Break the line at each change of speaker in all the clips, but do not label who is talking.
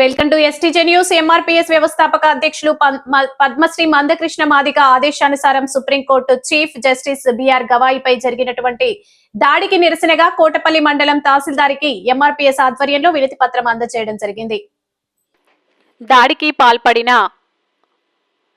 Welcome to STJ news MRPS వ్యవస్థాపక అధ్యక్షులు పద్మశ్రీ మందకృష్ణ మాదిక ఆదేశానుసారం supreme court chief justice B గవాయిపై జరిగినటువంటి దాడికి నిరసనగా కోటపల్లి మండలం తహసీల్దారికి ఎంఆర్పీఎస్ ఆధ్వర్యంలో వినతి పత్రం అందజేయడం జరిగింది. దాడికి పాల్పడిన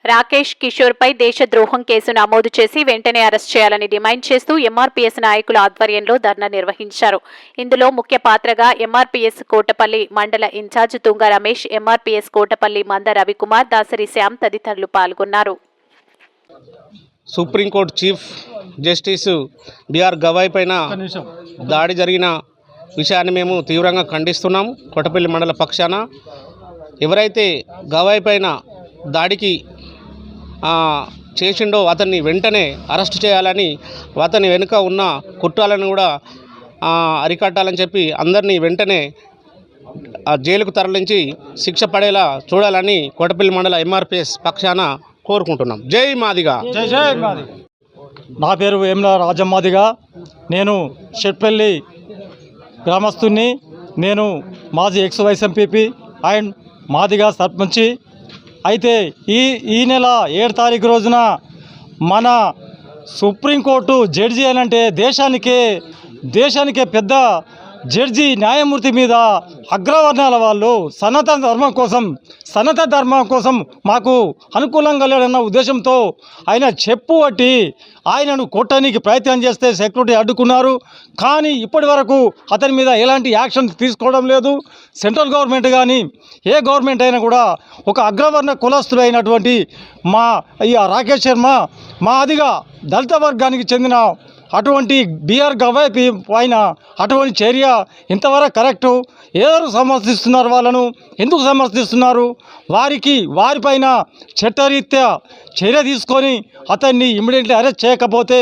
రాకేష్ కిషోర్ పై దేశద్రోహం కేసు నమోదు చేసి వెంటనే అరెస్ట్ చేయాలని డిమాండ్ చేస్తూ ఎంఆర్పీఎస్ నాయకుల ఆధ్వర్యంలో ధర్నా నిర్వహించారు. ఇందులో ముఖ్య పాత్రగా M R P S Kotapalli మండల incharge Tunga Ramesh M R P S Kotapalli Manda Ravikumar Dasari Shyam తదితరులు పాల్గొన్నారు.
Supreme court chief justice B R Gavai పైన దాడి జరిగిన విషయాన్ని మేము తీవ్రంగా ఖండిస్తున్నాము కొట్టపల్లి మండల పక్షాన ఎవరైతే గవాయ్ పైన దాడికి చేసిండో అతన్ని వెంటనే అరెస్ట్ చేయాలని అతని వెనుక ఉన్న కుట్రాలను కూడా అరికట్టాలని చెప్పి అందరినీ వెంటనే జైలుకు తరలించి శిక్ష పడేలా చూడాలని కోటపల్లి మండల ఎంఆర్పిఎస్ పక్షాన కోరుకుంటున్నాం. జై మాదిగా.
జై నా పేరు వేముల రాజమ్మాదిగా. నేను షెట్పల్లి గ్రామస్తుని నేను మాజీ ex vice M P P and Madiga సర్పంచి. అయితే ఈ ఈ నెల ఏడు తారీఖు రోజున మన సుప్రీంకోర్టు జడ్జి అనంటే దేశానికే దేశానికే పెద్ద జడ్జి న్యాయమూర్తి మీద అగ్రవర్ణాల వాళ్ళు సనాతన ధర్మం కోసం సనాతన ధర్మం కోసం మాకు అనుకూలంగా లేడన్న ఉద్దేశంతో ఆయన చెప్పు పట్టి ఆయనను కొట్టడానికి ప్రయత్నం చేస్తే సెక్యూరిటీ అడ్డుకున్నారు. కానీ ఇప్పటి వరకు అతని మీద ఎలాంటి యాక్షన్ తీసుకోవడం లేదు. సెంట్రల్ గవర్నమెంట్ కానీ ఏ గవర్నమెంట్ అయినా కూడా ఒక అగ్రవర్ణ కులస్తుడైనటువంటి మా ఈ రాకేష్ శర్మ మా అదిగా దళిత వర్గానికి చెందిన అటువంటి బీఆర్ గవాయ్ పైన అటువంటి చర్య ఇంతవరకు కరెక్టు? ఎవరు సమర్థిస్తున్నారు వాళ్ళను? ఎందుకు సమర్థిస్తున్నారు? వారికి వారిపైన చట్టరీత్యా చర్య తీసుకొని అతన్ని ఇమ్మీడియట్లీ అరెస్ట్ చేయకపోతే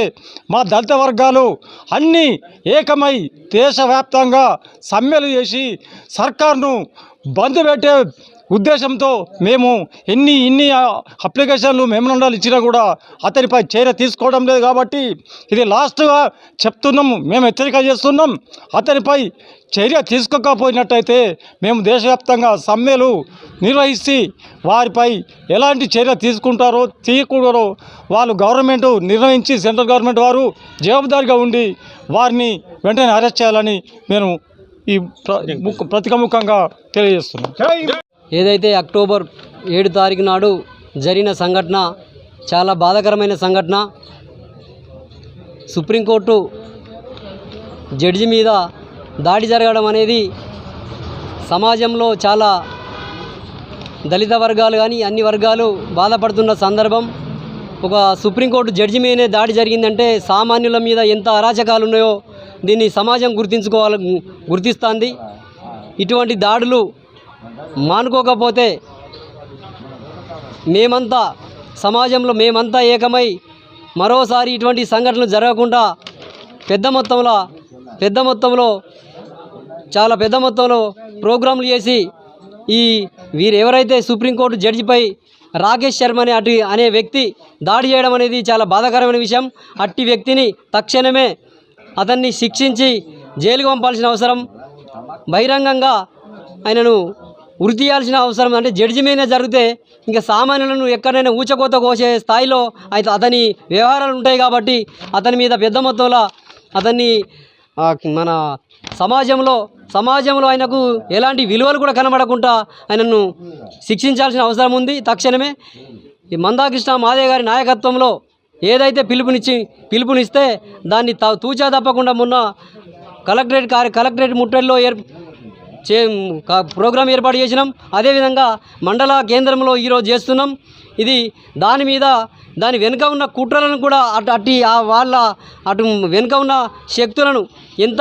మా దళిత వర్గాలు అన్నీ ఏకమై దేశవ్యాప్తంగా సమ్మెలు చేసి సర్కార్ను బంద్ పెట్టే ఉద్దేశంతో మేము ఎన్ని ఇన్ని అప్లికేషన్లు మెమరండాలు ఇచ్చినా కూడా అతనిపై చర్య తీసుకోవడం లేదు కాబట్టి ఇది లాస్ట్గా చెప్తున్నాము మేము హెచ్చరిక చేస్తున్నాం. అతనిపై చర్య తీసుకోకపోయినట్టయితే మేము దేశవ్యాప్తంగా సమ్మెలు నిర్వహించి వారిపై ఎలాంటి చర్య తీసుకుంటారో తీయకూడరో వాళ్ళు గవర్నమెంట్ నిర్ణయించి సెంట్రల్ గవర్నమెంట్ వారు జవాబుదారిగా ఉండి వారిని వెంటనే అరెస్ట్ చేయాలని మేము ఈ ప్రతికముఖంగా తెలియజేస్తున్నాం.
ఏదైతే అక్టోబర్ ఏడు తారీఖు నాడు జరిగిన సంఘటన చాలా బాధాకరమైన సంఘటన సుప్రీంకోర్టు జడ్జి మీద దాడి జరగడం అనేది సమాజంలో చాలా దళిత వర్గాలు కానీ అన్ని వర్గాలు బాధపడుతున్న సందర్భం. ఒక సుప్రీంకోర్టు జడ్జి మీదనే దాడి జరిగిందంటే సామాన్యుల మీద ఎంత అరాచకాలు ఉన్నాయో దీన్ని సమాజం గుర్తించుకోవాలి గుర్తిస్తుంది. ఇటువంటి దాడులు మానుకోకపోతే మేమంతా సమాజంలో మేమంతా ఏకమై మరోసారి ఇటువంటి సంఘటనలు జరగకుండా పెద్ద మొత్తంలో పెద్ద మొత్తంలో చాలా పెద్ద మొత్తంలో ప్రోగ్రాంలు చేసి ఈ వీరు ఎవరైతే సుప్రీంకోర్టు జడ్జిపై రాకేష్ శర్మ అనే అటు అనే వ్యక్తి దాడి చేయడం అనేది చాలా బాధాకరమైన విషయం. అట్టి వ్యక్తిని తక్షణమే అతన్ని శిక్షించి జైలుకు పంపాల్సిన అవసరం. బహిరంగంగా ఆయనను ఉరి తీయాల్సిన అవసరం అంటే జడ్జి జరిగితే ఇంకా సామాన్యులను ఎక్కడైనా ఊచకోత కోసే స్థాయిలో అయితే అతని వ్యవహారాలు ఉంటాయి కాబట్టి అతని మీద పెద్ద మొత్తంలో అతన్ని మన సమాజంలో సమాజంలో ఆయనకు ఎలాంటి విలువలు కూడా కనబడకుండా ఆయనను శిక్షించాల్సిన అవసరం ఉంది. తక్షణమే ఈ మందాకృష్ణ మాదే గారి నాయకత్వంలో ఏదైతే పిలుపునిచ్చి పిలుపునిస్తే దాన్ని తూచా తప్పకుండా మొన్న కలెక్టరేట్ కార్య కలెక్టరేట్ ముట్టడిలో ఏర్ చే ప్రోగ్రాం ఏర్పాటు చేసినాం. అదేవిధంగా మండల కేంద్రంలో ఈరోజు చేస్తున్నాం. ఇది దాని మీద దాని వెనుక ఉన్న కుట్రలను కూడా అటు అట్టి వాళ్ళ అటు వెనుక ఉన్న శక్తులను ఎంత